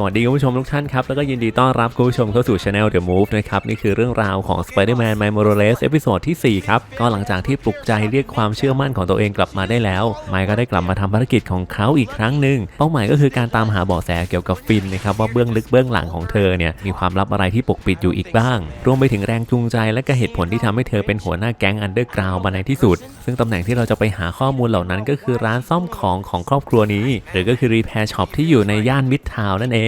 สวัสดีคุณผู้ชมทุกท่านครับ แล้วก็ยินดีต้อนรับคุณผู้ชมเข้าสู่ Channel The Move นะครับ นี่คือเรื่องราวของ Spider-Man m i m o r a l e s เอพิโซดที่ 4 ครับ ก็หลังจากที่ปลุกใจเรียกความเชื่อมั่นของตัวเองกลับมาได้แล้วไมค์ก็ได้กลับมาทำภารกิจของเขาอีกครั้งหนึ่งเป้าหมายก็คือการตามหาเบาะแสเกี่ยวกับฟินนะครับว่าเบื้องลึกเบื้องหลังของเธอเนี่ยมีความลับอะไรที่ปกปิดอยู่อีกบ้าง รวมไปถึงแรงจูงใจและก็เหตุผลที่ทำให้เธอเป็นหัวหน้าแก๊งอันเดอร์กราวมาในที่สุด ซึ่งตำแหน่งที่เราจะไปหาข้อมูลเหล่านั้น ก็คือร้านซ่อมของของครอบครัวนี้ หรือก็คือรีแพร์ช็อปที่อยู่ในย่านมิดทาวน์นั่นเอง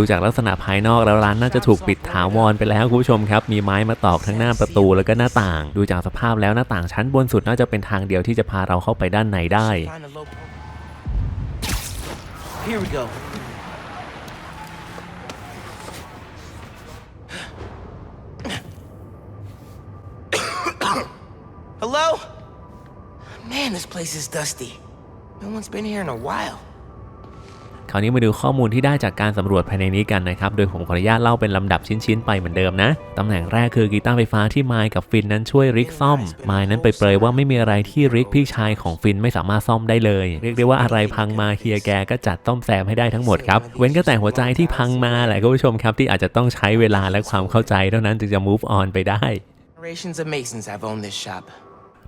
ดูจากลักษณะภายนอกแล้วร้านน่าจะถูกปิดถาวรไปแล้วคุณผู้ชมครับ มีไม้มาตอกทั้งหน้าประตูแล้วก็หน้าต่าง ดูจากสภาพแล้วหน้าต่างชั้นบนสุดน่าจะเป็นทางเดียวที่จะพาเราเข้าไปด้านในได้ Here we go. Hello? Man, this place is dusty. No one's been here in a while. คราวนี้มาดูข้อมูลที่ได้จากการสำรวจภายในนี้กันนะครับ โดยผมขออนุญาตเล่าเป็นลำดับชิ้น ๆ ไปเหมือนเดิมนะ ตำแหน่งแรกคือกีตาร์ไฟฟ้าที่ไมค์กับฟินนั้นช่วยริกซ่อม ไมค์นั้นไปเปรยว่าไม่มีอะไรที่ริกพี่ชายของฟินไม่สามารถซ่อมได้เลย เรียกได้ว่าอะไรพังมาเฮียแกก็จัดต้อมแซมให้ได้ทั้งหมดครับ เว้นก็แต่หัวใจที่พังมาแหละคุณผู้ชมครับที่อาจจะต้องใช้เวลาและความเข้าใจเท่านั้นจึงจะ move on ไปได้ Generations of Masons have owned this shop.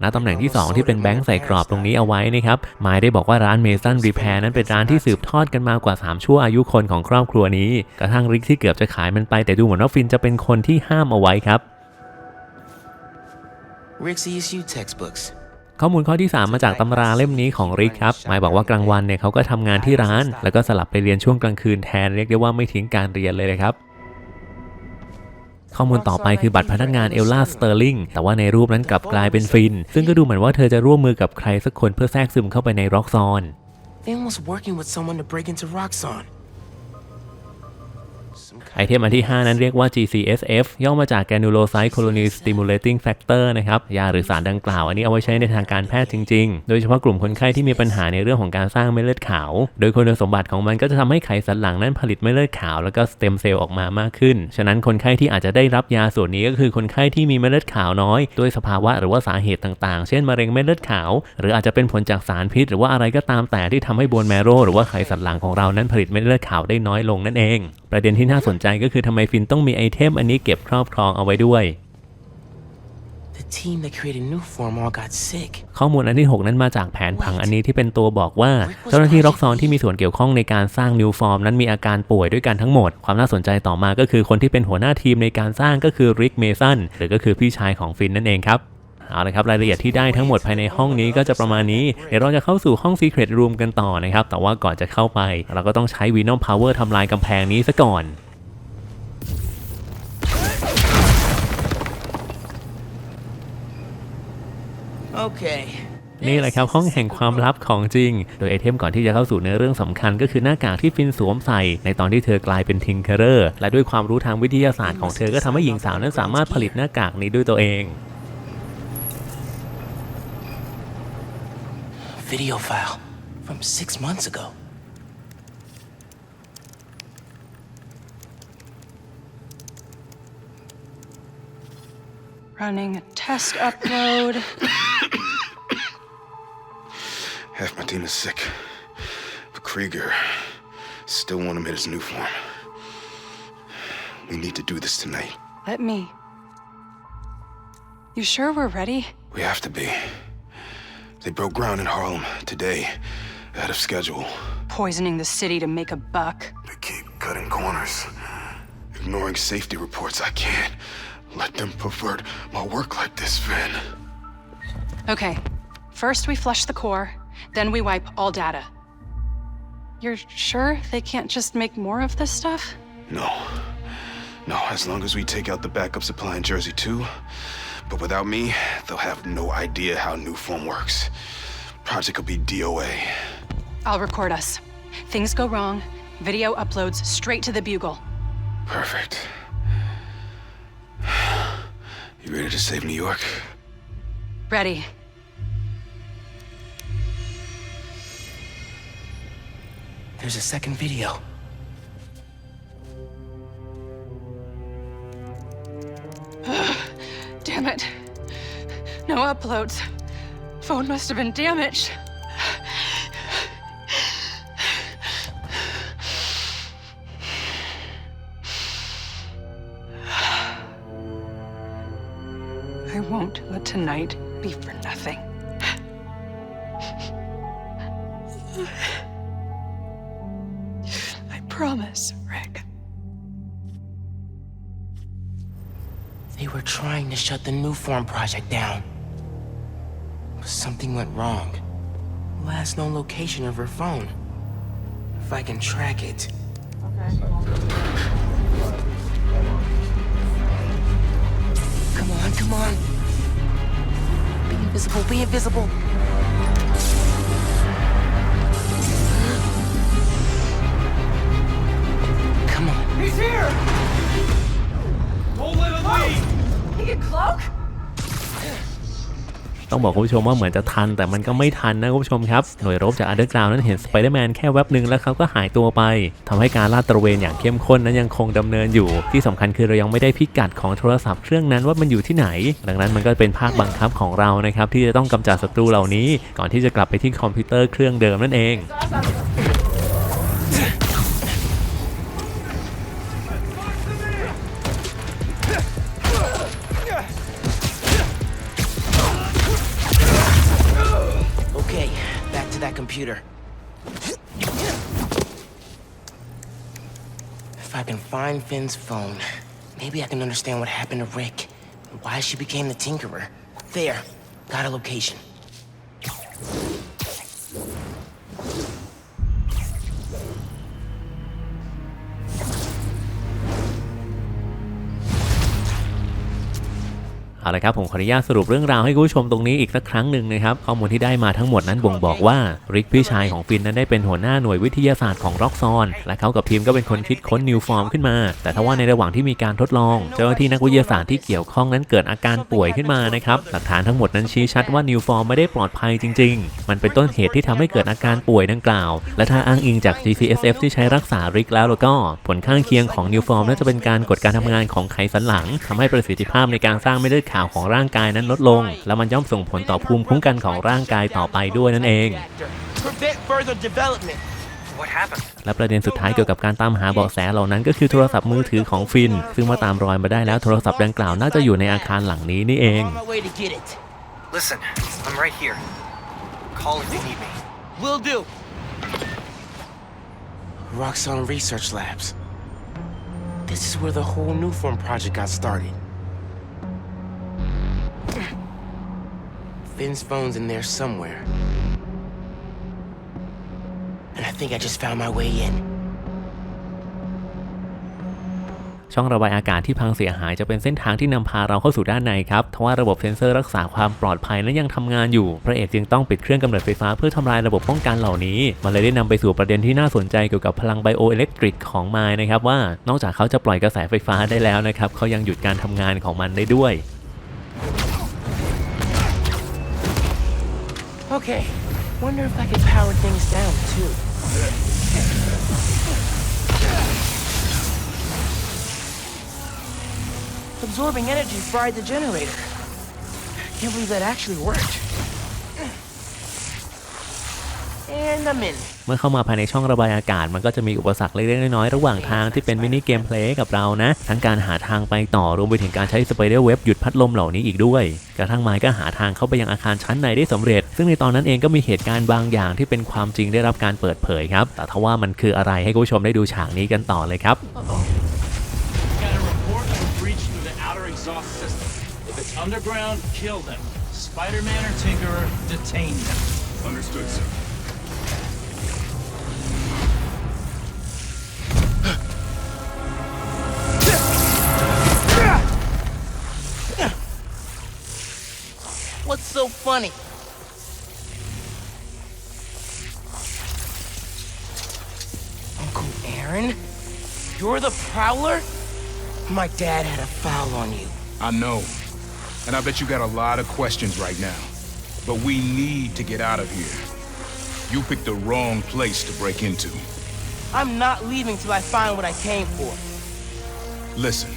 ณตำแหน่งที่ 2 ที่เป็นแบงค์ใส่กรอบตรงนี้เอาไว้นะครับหมายได้บอกว่าร้านเมสันรีแพร์นั้นเป็นร้านที่สืบทอดกันมากว่า 3 ชั่วอายุคนของครอบครัวนี้กระทั่งริกที่เกือบจะขายมันไป แต่ดูเหมือนว่าฟินจะเป็นคนที่ห้ามเอาไว้ครับ Rick's ESU textbooks. ข้อมูลข้อที่ 3 มาจากตำราเล่มนี้ของริกครับหมายบอกว่ากลางวันเนี่ยเขาก็ทำงานที่ร้าน แล้วก็สลับไปเรียนช่วงกลางคืนแทนเรียกได้ว่าไม่ทิ้งการเรียนเลยนะครับ ข้อมูลต่อไปคือบัตรพนักงานเอลล่าสเตอร์ลิงแต่ว่าในรูปนั้นกลับกลายเป็นฟิน ซึ่งก็ดูเหมือนว่าเธอจะร่วมมือกับใครสักคนเพื่อแทรกซึมเข้าไปในร็อกซอน Finn was working with someone to break into Roxxon. ไอเทมอันที่ 5 นั้นเรียกว่า GCSF ย่อมาจาก Granulocyte Colony Stimulating Factor นะครับ ยาหรือสารดังกล่าว อันนี้เอาไว้ใช้ในทางการแพทย์จริง ๆ โดยเฉพาะกลุ่มคนไข้ที่มีปัญหาในเรื่องของการสร้างเม็ดเลือดขาว โดยคุณสมบัติของมันก็จะทำให้ไขสันหลังนั้นผลิตเม็ดเลือดขาวแล้วก็สเต็มเซลล์ออกมามากขึ้น ฉะนั้นคนไข้ที่อาจจะได้รับยาส่วนนี้ก็คือคนไข้ที่มีเม็ดเลือดขาวน้อย ด้วยสภาวะหรือว่าสาเหตุต่างๆ เช่นมะเร็งเม็ดเลือดขาว หรืออาจจะเป็นผลจากสารพิษ หรือว่าอะไรก็ตามแต่ที่ทำให้บนแมโรหรือว่าไขสันหลังของเรานั้นผลิตเม็ดเลือดขาวได้น้อยลงนั่นเอง ประเด็นที่น่าสนใจก็คือทำไมฟินต้องมีไอเทมอันนี้เก็บครอบครองเอาไว้ด้วย The team that created New Form all got sick. ข้อมูลอันที่ 6 นั้นมาจากแผนผังอันนี้ที่เป็นตัวบอกว่า เจ้าหน้าที่ร็อกซอนที่มีส่วนเกี่ยวข้องในการสร้างนิวฟอร์มนั้นมีอาการป่วยด้วยกันทั้งหมด ความน่าสนใจต่อมาก็คือคนที่เป็นหัวหน้าทีมในการสร้างก็คือริกเมสันหรือก็คือพี่ชายของฟินนั่นเองครับเอาละครับรายละเอียดที่ได้ทั้งหมดภายในห้องนี้ก็จะประมาณนี้ เดี๋ยวเราจะเข้าสู่ห้อง Secret Room กันต่อนะครับ แต่ว่าก่อนจะเข้าไป เราก็ต้องใช้ Venom Power ทำลายกำแพงนี้ซะก่อน นี่แหละครับห้องแห่งความลับของจริง โดยไอเทมก่อนที่จะเข้าสู่เนื้อเรื่องสำคัญ ก็คือหน้ากากที่ฟินสวมใส่ ในตอนที่เธอกลายเป็นทิงเคอร์และด้วยความรู้ทางวิทยาศาสตร์ของเธอก็ทำให้หญิงสาวนั้นสามารถผลิตหน้ากากนี้ด้วยตัวเอง Video file from six months ago. Running a test upload. Half my team is sick. But Krieger still want him in his new form. We need to do this tonight. Let me. You sure we're ready? We have to be. They broke ground in Harlem today, ahead of schedule. Poisoning the city to make a buck. They keep cutting corners, ignoring safety reports. I can't let them pervert my work like this, Finn. Okay. First we flush the core, then we wipe all data. You're sure they can't just make more of this stuff? No. No, as long as we take out the backup supply in Jersey too. But without me, they'll have no idea how new form works. Project will be DOA. I'll record us. Things go wrong, video uploads straight to the Bugle. Perfect. You ready to save New York? Ready. There's a second video. Damn it. No uploads. Phone must have been damaged. Tonight be for nothing. I promise, Rick. They were trying to shut the new form project down. But something went wrong. Last known location of her phone. If I can track it. Invisible, be invisible. Come on. He's here! Don't let him leave! He can cloak? ต้องบอกคุณผู้ชมว่าเหมือนจะทัน แต่มันก็ไม่ทันนะคุณผู้ชมครับ หน่วยรบจากอันเดอร์กราวนั้นเห็นสไปเดอร์แมนแค่แวบหนึ่งแล้วเขาก็หายตัวไปทำให้การลาดตระเวนอย่างเข้มข้นนั้นยังคงดำเนินอยู่ ที่สำคัญคือเรายังไม่ได้พิกัดของโทรศัพท์เครื่องนั้นว่ามันอยู่ที่ไหน ดังนั้นมันก็เป็นภาคบังคับของเรานะครับที่จะต้องกำจัดศัตรูเหล่านี้ ก่อนที่จะกลับไปที่คอมพิวเตอร์เครื่องเดิมนั่นเอง computer. If I can find Finn's phone, maybe I can understand what happened to Rick and why she became the Tinkerer. There, got a location. เอาละครับผมขออนุญาตสรุปเรื่องราวให้คุณผู้ชมตรงนี้อีกสักครั้งหนึ่งนะครับข้อมูลที่ได้มาทั้งหมดนั้นบ่งบอกว่าริกพี่ชายของฟินนั้นได้เป็นหัวหน้าหน่วยวิทยาศาสตร์ของร็อกซอน และเขากับทีมก็เป็นคนคิดค้นนิวฟอร์มขึ้นมา แต่ทว่าในระหว่างที่มีการทดลอง เจ้าหน้าที่นักวิทยาศาสตร์ที่เกี่ยวข้องนั้นเกิดอาการป่วยขึ้นมานะครับหลักฐานทั้งหมดนั้นชี้ชัดว่านิวฟอร์มไม่ได้ปลอดภัยจริง ๆ มันเป็นต้นเหตุที่ทำให้เกิดอาการป่วยดังกล่าว และถ้าอ้างอิงจาก GCSF ที่ใช้รักษาริกแล้วแล้วก็ผลข้างเคียงของนิวฟอร์มน่าจะเป็นการกดการทำงานของไขสันหลังทำให้ประสิทธิภาพในการสร้างเม็ดเลือดขาวของร่างกายนั้นลดลง และมันย่อมส่งผลต่อภูมิคุ้มกันของร่างกายต่อไปด้วยนั่นเอง Prevent further development. What happened? และประเด็นสุดท้ายเกี่ยวกับการตามหาเบาะแสเหล่านั้นก็คือโทรศัพท์มือถือของฟิน ซึ่งเมื่อตามรอยมาได้แล้วโทรศัพท์ดังกล่าวน่าจะอยู่ในอาคารหลังนี้นี่เอง On my way to get it. Listen, I'm right here. Call if you need me. Will do. Roxxon Research Labs. This is where the whole new form project got started. Finn's phone's in there somewhere. And I think I just found my way in. ช่องระบายอากาศที่พังเสียหายจะเป็นเส้นทางที่นำพาเราเข้าสู่ด้านในครับ ทว่าระบบเซ็นเซอร์รักษาความปลอดภัยนั้นยังทำงานอยู่ พระเอกจึงต้องปิดเครื่องกำเนิดไฟฟ้าเพื่อทำลายระบบป้องกันเหล่านี้ มันเลยได้นำไปสู่ประเด็นที่น่าสนใจเกี่ยวกับพลังไบโออิเล็กทริกของไมล์นะครับว่านอกจากเขาจะปล่อยกระแสไฟฟ้าได้แล้วนะครับเขายังหยุดการทำงานของมันได้ด้วย Okay, wonder if I could power things down too. Absorbing energy fried the generator. Can't believe that actually worked. And I'm in. เมื่อเข้ามาภายในช่องระบายอากาศ มันก็จะมีอุปสรรคเล็กๆน้อยๆระหว่างทางที่เป็นมินิเกมเพลย์กับเรานะ ทั้งการหาทางไปต่อรวมไปถึงการใช้สไปเดอร์เว็บหยุดพัดลมเหล่านี้อีกด้วย กระทั่งไม้ก็หาทางเข้าไปยังอาคารชั้นในได้สำเร็จ ซึ่งในตอนนั้นเองก็มีเหตุการณ์บางอย่างที่เป็นความจริงได้รับการเปิดเผยครับ แต่ทว่ามันคืออะไรให้คุณผู้ชมได้ดูฉากนี้กันต่อเลยครับ Got a report of a breach through the outer exhaust system. If it's underground, kill them. Spider-Man or Tinkerer, detain them. Understood, sir. Funny? Uncle Aaron? You're the Prowler? My dad had a foul on you. I know. And I bet you got a lot of questions right now. But we need to get out of here. You picked the wrong place to break into. I'm not leaving till I find what I came for. Listen,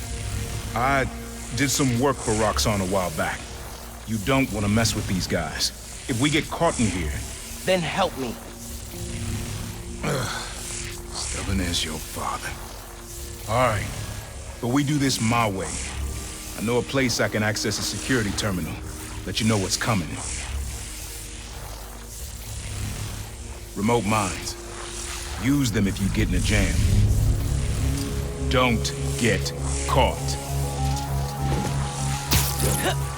I did some work for Roxanne a while back. You don't want to mess with these guys. If we get caught in here, Then help me. stubborn as your father. All right, but we do this my way. I know a place I can access a security terminal. Let you know what's coming. Remote mines. Use them if you get in a jam. Don't get caught.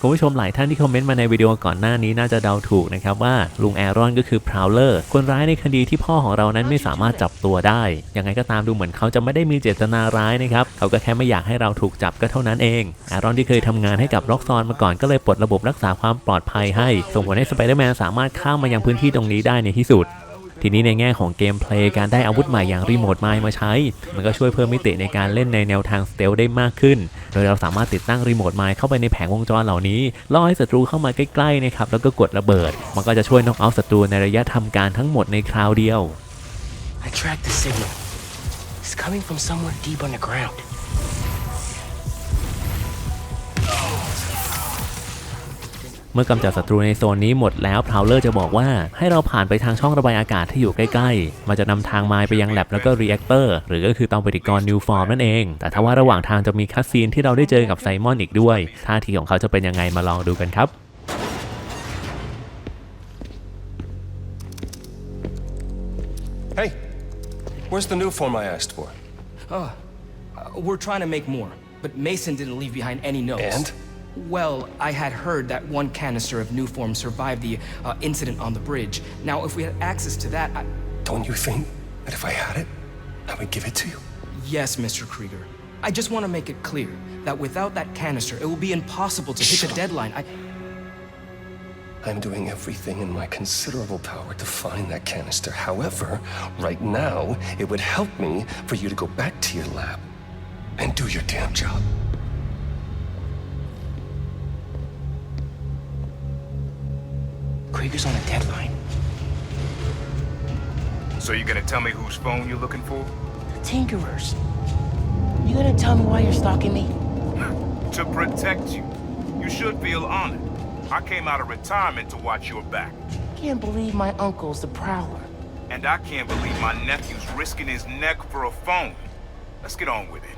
คุณผู้ชมหลายท่านที่คอมเมนต์มาในวิดีโอก่อนหน้านี้น่าจะเดาถูกนะครับว่าลุงแอรอนก็คือพราวเลอร์คนร้ายในคดีที่พ่อของเรานั้นไม่สามารถจับตัวได้ ยังไงก็ตามดูเหมือนเขาจะไม่ได้มีเจตนาร้ายนะครับ เขาก็แค่ไม่อยากให้เราถูกจับก็เท่านั้นเอง แอรอนที่เคยทำงานให้กับล็อกซอนมาก่อนก็เลยปลดระบบรักษาความปลอดภัยให้ ส่งผลให้สไปเดอร์แมนสามารถข้ามมายังพื้นที่ตรงนี้ได้ในที่สุด ทีนี้ในแง่ของเกมเพลย์การได้อาวุธใหม่อย่างรีโมทไมล์มาใช้ มันก็ช่วยเพิ่มมิติในการเล่นในแนวทางสเตลได้มากขึ้น โดยเราสามารถติดตั้งรีโมทไมล์เข้าไปในแผงวงจรเหล่านี้ล่อให้ศัตรูเข้ามาใกล้ๆนะครับแล้วก็กดระเบิด มันก็จะช่วยน็อกเอาท์ศัตรูในระยะทำการทั้งหมดในคราวเดียว I tracked the signal. It's coming from somewhere deep underground. เมื่อกำจัดศัตรูในโซนนี้หมดแล้วพราวเลอร์จะบอกว่าให้เราผ่านไปทางช่องระบายอากาศที่อยู่ใกล้ๆ มันจะนำทางไมล์ไปยังแลบแล้วก็รีแอคเตอร์หรือก็คือเตาปฏิกรณ์นิวฟอร์มนั่นเอง แต่ถ้าว่าระหว่างทางจะมีคัสซีนที่เราได้เจอกับไซมอนอีกด้วยท่าทีของเขาจะเป็นยังไงมาลองดูกันครับ Hey, where's the new form I asked for? Uh, we're trying to make more, but Mason didn't leave behind any notes. And? Well, I had heard that one canister of new form survived the uh, incident on the bridge. Now, if we had access to that, I... Don't you think that if I had it, I would give it to you? yes, Mr. Krieger. I just want to make it clear that without that canister, it will be impossible to hit Shut the up. deadline. I... I'm doing everything in my considerable power to find that canister. However, right now, it would help me for you to go back to your lab and do your damn job. Krieger's on a deadline. So you gonna tell me whose phone you're looking for? The Tinkerers. You gonna tell me why you're stalking me? To protect you. You should feel honored. I came out of retirement to watch your back. Can't believe my uncle's the Prowler. And I can't believe my nephew's risking his neck for a phone. Let's get on with it.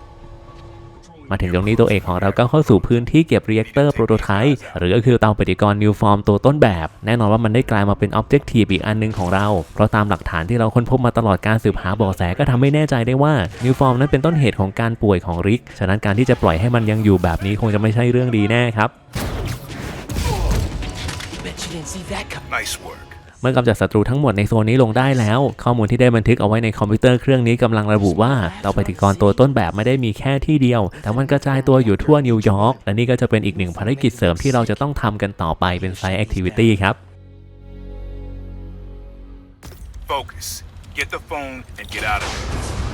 มาถึงตรงนี้ตัวเอกของเราก็เข้าสู่พื้นที่เก็บรีแอคเตอร์โปรโตไทป์หรือก็คือเตาปฏิกรณ์นิวฟอร์มตัวต้นแบบ แน่นอนว่ามันได้กลายมาเป็นออบเจกตีฟอีกอันหนึงของเรา เพราะตามหลักฐานที่เราค้นพบมาตลอดการสืบหาเบาะแสก็ทำให้แน่ใจได้ว่านิวฟอร์มนั้นเป็นต้นเหตุของการป่วยของริก ฉะนั้นการที่จะปล่อยให้มันยังอยู่แบบนี้คงจะไม่ใช่เรื่องดีแน่ครับ Bet you didn't see that coming. Nice work. เมื่อกำจัดศัตรูทั้งหมดในโซนนี้ลงได้แล้ว ข้อมูลที่ได้บันทึกเอาไว้ในคอมพิวเตอร์เครื่องนี้กำลังระบุว่าเตาปฏิกรณ์ตัวต้นแบบไม่ได้มีแค่ที่เดียว แต่มันกระจายตัวอยู่ทั่วนิวยอร์กและนี่ก็จะเป็นอีกหนึ่งภารกิจเสริมที่เราจะต้องทำกันต่อไปเป็นไซต์แอคทิวิตี้ครับ Focus. Get the phone and get out of here.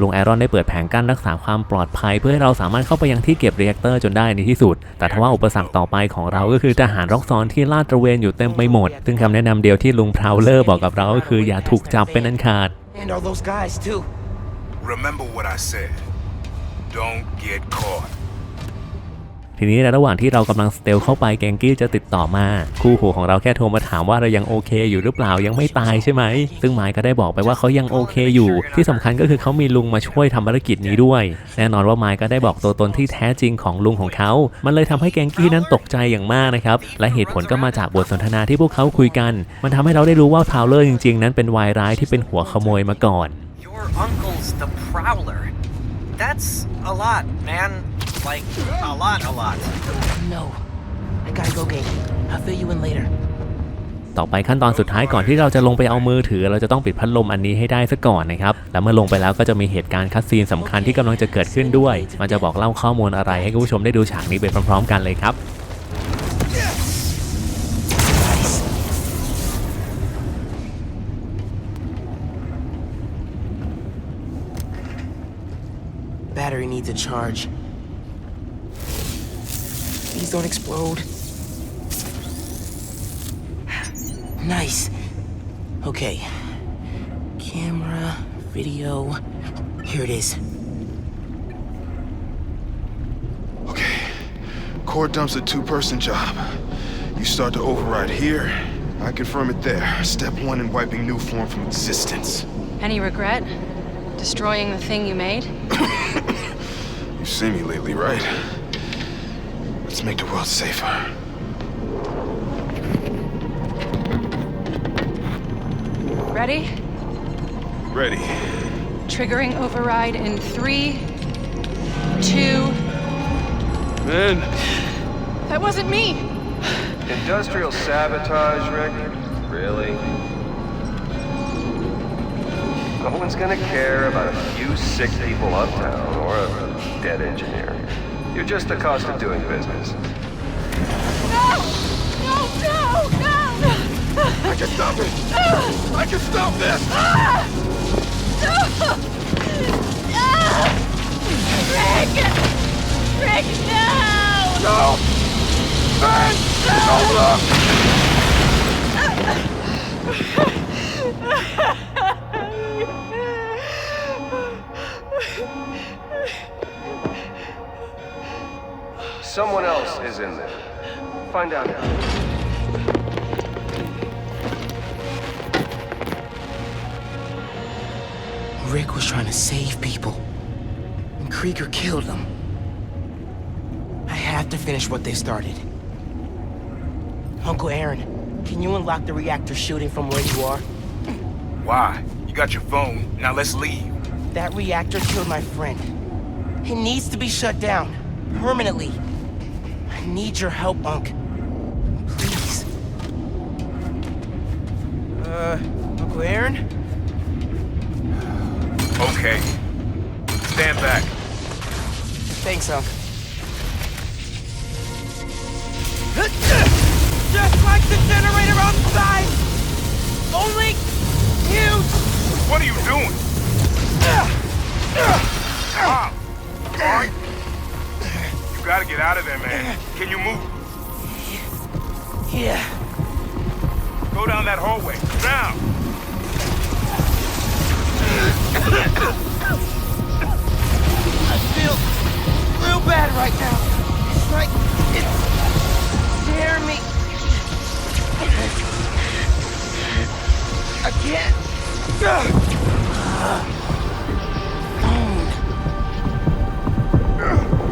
ลุงแอรอนได้เปิดแผงกั้นรักษาความปลอดภัย เพื่อให้เราสามารถเข้าไปยังที่เก็บเรีแอคเตอร์จนได้ในที่สุด แต่ทว่าอุปสรรคต่อไปของเราก็คือทหารร็อกซอนที่ลาดตระเวนอยู่เต็มไปหมด ซึ่งคำแนะนำเดียวที่ลุงพราวเลอร์บอกกับเราก็คืออย่าถูกจับเป็นอันขาด And all those guys, too. Remember what I said. Don't get caught. ทีนี้ในระหว่างที่เรากำลังสเตลเข้าไปแกงกี้จะติดต่อมา คู่หูของเราแค่โทรมาถามว่าเรายังโอเคอยู่หรือเปล่ายังไม่ตายใช่ไหม ซึ่งไมค์ก็ได้บอกไปว่าเขายังโอเคอยู่ ที่สำคัญก็คือเขามีลุงมาช่วยทำภารกิจนี้ด้วย แน่นอนว่าไมค์ก็ได้บอกตัวตนที่แท้จริงของลุงของเขา มันเลยทำให้แกงกี้นั้นตกใจอย่างมากนะครับ และเหตุผลก็มาจากบทสนทนาที่พวกเขาคุยกัน มันทำให้เราได้รู้ว่าทาวเลอร์จริงๆ นั้นเป็นวายร้ายที่เป็นหัวขโมยมาก่อน Your uncle's the Prowler. That's a lot, man. Like, a lot, a lot. No. I gotta go, Genki. I'll fill you in later. ต่อไปขั้นตอนสุดท้ายก่อนที่เราจะลงไปเอามือถือ เราจะต้องปิดพัดลมอันนี้ให้ได้ซะก่อนนะครับ แล้วเมื่อลงไปแล้วก็จะมีเหตุการณ์คัดซีนสำคัญที่กำลังจะเกิดขึ้นด้วย มันจะบอกเล่าข้อมูลอะไรให้คุณผู้ชมได้ดูฉากนี้ไปพร้อมๆ กันเลยครับ needs a charge. Please don't explode. Nice. Okay. Camera, video. Here it is. Okay. Core dump's a two-person job. You start to override here, I confirm it there. Step one in wiping new form from existence. Any regret? Destroying the thing you made? You've seen me lately, right? Let's make the world safer. Ready? Ready. Triggering override in three, two. Man, That wasn't me! Industrial sabotage, Rick? Really? No one's gonna care about a few sick people uptown or a dead engineer. You're just the cost of doing business. No! No, no, no! I can stop it! I can stop this! No! Man! No, look! Someone else is in there. Find out how. Rick was trying to save people. And Krieger killed them. I have to finish what they started. Uncle Aaron, can you unlock the reactor shooting from where you are? Why? You got your phone. Now let's leave. That reactor killed my friend. It needs to be shut down. Permanently. I need your help, Unc. Please. Uh, Uncle Aaron? Okay. Stand back. Thanks, Unc. Just like the generator outside! Only huge! What are you doing? Mom! Alright? You gotta get out of there, man. Can you move? Yeah. Go down that hallway. Now! I feel real bad right now. It's like it's tearing me. I can't.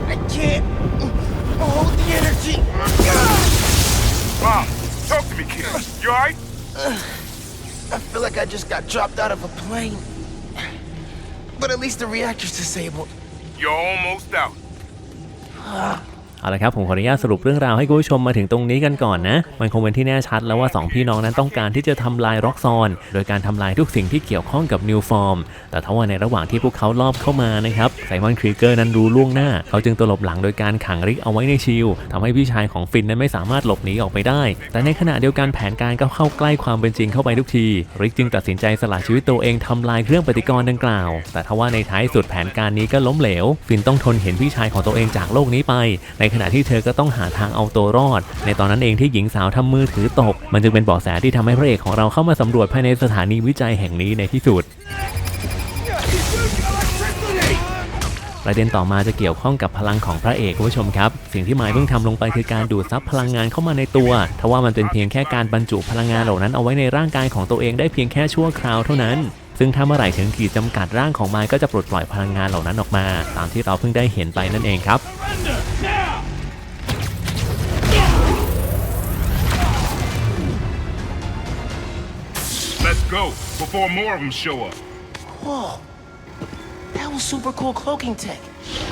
I can't hold the energy. Mom, talk to me, kid. You alright? Uh, I feel like I just got dropped out of a plane. But at least the reactor's disabled. You're almost out. Ah. เอาละครับผมขออนุญาตสรุปเรื่องราวให้คุณผู้ชมมาถึงตรงนี้กันก่อนนะ มันคงเป็นที่แน่ชัดแล้วว่า 2 พี่น้องนั้นต้องการที่จะทำลายร็อกซอน โดยการทำลายทุกสิ่งที่เกี่ยวข้องกับนิวฟอร์ม แต่ทว่าในระหว่างที่พวกเขาลอบเข้ามานะครับไซมอนครีเกอร์นั้นรู้ล่วงหน้า เขาจึงตลบหลังโดยการขังริกเอาไว้ในชิลทำให้พี่ชายของฟินนั้นไม่สามารถหลบหนีออกไปได้ แต่ในขณะเดียวกันแผนการก็เข้าใกล้ความเป็นจริงเข้าไปทุกที ริกจึงตัดสินใจสละชีวิตตัวเองทำลายเครื่องปฏิกรณ์ดังกล่าว แต่ทว่าในท้ายสุดแผนการนี้ก็ล้มเหลว ฟินต้องทนเห็นพี่ชายของตัวเองจากโลกนี้ไป ในขณะที่เธอก็ต้องหาทางเอาตัวรอด ในตอนนั้นเองที่หญิงสาวทำมือถือตก มันจึงเป็นเบาะแสที่ทำให้พระเอกของเราเข้ามาสำรวจภายในสถานีวิจัยแห่งนี้ในที่สุดประเด็นต่อมาจะเกี่ยวข้องกับพลังของพระเอกคุณผู้ชมครับ สิ่งที่ไมค์เพิ่งทำลงไปคือการดูดซับพลังงานเข้ามาในตัวทว่ามันเป็นเพียงแค่การบรรจุพลังงานเหล่านั้นเอาไว้ในร่างกายของตัวเองได้เพียงแค่ชั่วคราวเท่านั้น ซึ่งถ้าเมื่อไหร่ถึงขีดจำกัดร่างของไมค์ก็จะปลดปล่อยพลังงานเหล่านั้นออกมา ตามที่เราเพิ่งได้เห็นไปนั่นเองครับ go before more of them show up. Whoa. That was super cool cloaking tech.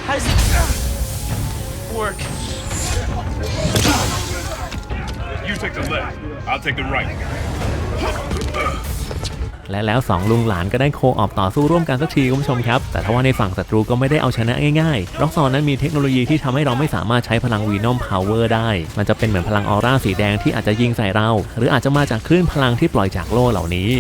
How does it work? You take the left. I'll take the right. และแล้วสองลุงหลานก็ได้โคออกต่อสู้ร่วมกันสักทีคุณผู้ชมครับ แต่ทว่าในฝั่งศัตรูก็ไม่ได้เอาชนะง่ายๆร็อกซอนนั้นมีเทคโนโลยีที่ทำให้เราไม่สามารถใช้พลังวีนอมพาวเวอร์ได้ มันจะเป็นเหมือนพลังออร่าสีแดงที่อาจจะยิงใส่เรา หรืออาจจะมาจากคลื่นพลังที่ปล่อยจากโล่เหล่านี้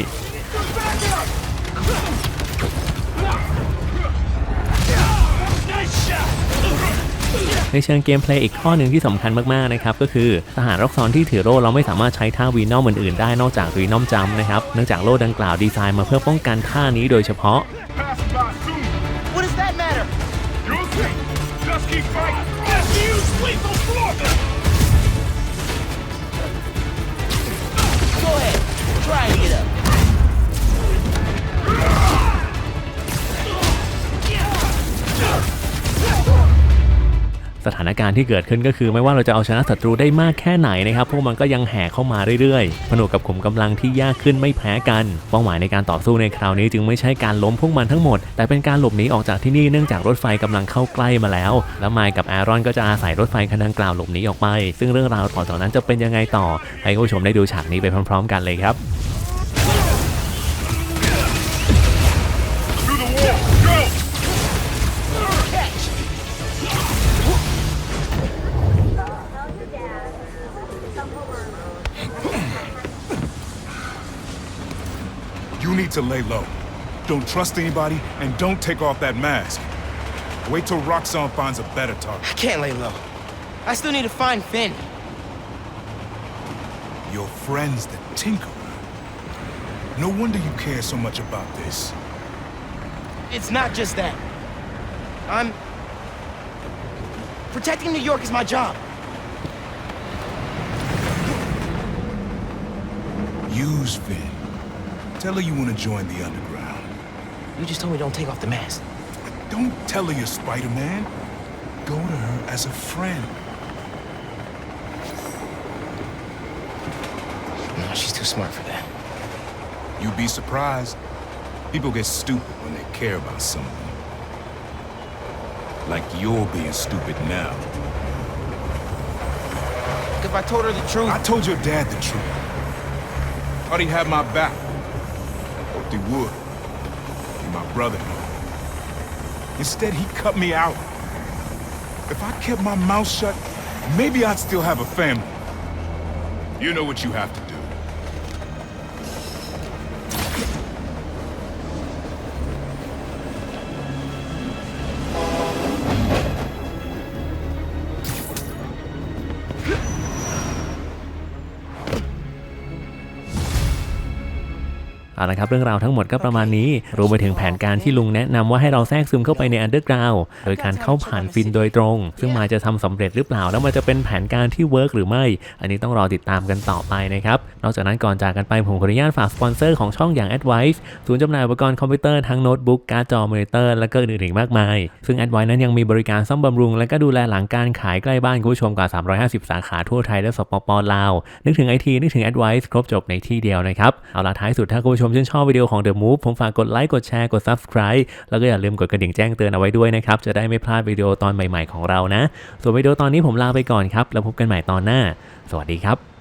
ในเชิงเกมเพลย์อีกข้อหนึ่งที่สำคัญมากๆนะครับก็คือทหารร็อกซอนที่ถือโล่เราไม่สามารถใช้ท่าวีนอมอื่นๆได้นอกจากวีนอมจัมนะครับเนื่องจากโล่ดังกล่าวดีไซน์มาเพื่อป้องกันท่านี้โดยเฉพาะ Pass by soon. What does that matter? You'll see. just keep fighting. Just use lethal force! Go ahead. Try and get up. สถานการณ์ที่เกิดขึ้นก็คือ ไม่ว่าเราจะเอาชนะศัตรูได้มากแค่ไหนนะครับพวกมันก็ยังแห่เข้ามาเรื่อยๆ ผนวกกับขุมกำลังที่ยากขึ้นไม่แพ้กันเป้าหมายในการต่อสู้ในคราวนี้จึงไม่ใช่การล้มพวกมันทั้งหมด แต่เป็นการหลบหนีออกจากที่นี่เนื่องจากรถไฟกำลังเข้าใกล้มาแล้ว แล้วไมค์กับแอรอนก็จะอาศัยรถไฟคันดังกล่าวหลบหนีออกไป ซึ่งเรื่องราวต่อจากนั้นจะเป็นยังไงต่อ ให้ผู้ชมได้ดูฉากนี้ไปพร้อม ๆ กันเลยครับ to lay low. Don't trust anybody, and don't take off that mask. Wait till Roxanne finds a better target. I can't lay low. I still need to find Finn. Your friend's the Tinkerer. No wonder you care so much about this. It's not just that. I'm. Protecting New York is my job. Use Finn. Tell her you want to join the underground. You just told me don't take off the mask. Don't tell her you're Spider-Man. Go to her as a friend. No, she's too smart for that. You'd be surprised. People get stupid when they care about someone. Like you're being stupid now. If I told her the truth, I told your dad the truth. Thought he'd have my back. Would. Be my brother. Instead, he cut me out. If I kept my mouth shut, maybe I'd still have a family. You know what you have to do. เอาละครับเรื่องราวทั้งหมดก็ประมาณนี้ รวมไปถึงแผนการที่ลุงแนะนำว่าให้เราแทรกซึมเข้าไปในอันเดอร์กราวโดยการเข้าผ่านฟินโดยตรง ซึ่งมายจะทำสำเร็จหรือเปล่า แล้วมันจะเป็นแผนการที่เวิร์กหรือไม่ อันนี้ต้องรอติดตามกันต่อไปนะครับ นอกจากนั้นก่อนจากกันไปผมขออนุญาตฝากสปอนเซอร์ของช่องอย่าง Advice ศูนย์จำหน่ายอุปกรณ์คอมพิวเตอร์ทั้งโน้ตบุ๊กการ์ดจอมอนิเตอร์และก็อื่นๆอีกมากมาย ซึ่ง Advice นั้นยังมีบริการซ่อมบำรุง และก็ดูแลหลังการขายใกล้บ้านคุณผู้ชมกว่า 350 สาขาทั่วไทยและสปปลาว นึกถึงไอทีนึกถึง Advice ครบจบในที่เดียวนะครับเอาล่ะท้ายสุดถ้าคุณผู้ชมชื่นชอบวิดีโอของ The Move ผมฝากกดไลค์กดแชร์กด Subscribe แล้วก็อย่าลืมกดกระดิ่งแจ้งเตือนเอาไว้ด้วยนะครับ จะได้ไม่พลาดวิดีโอตอนใหม่ๆของเรานะ ส่วนวิดีโอตอนนี้ผมลาไปก่อนครับ แล้วพบกันใหม่ตอนหน้า สวัสดีครับ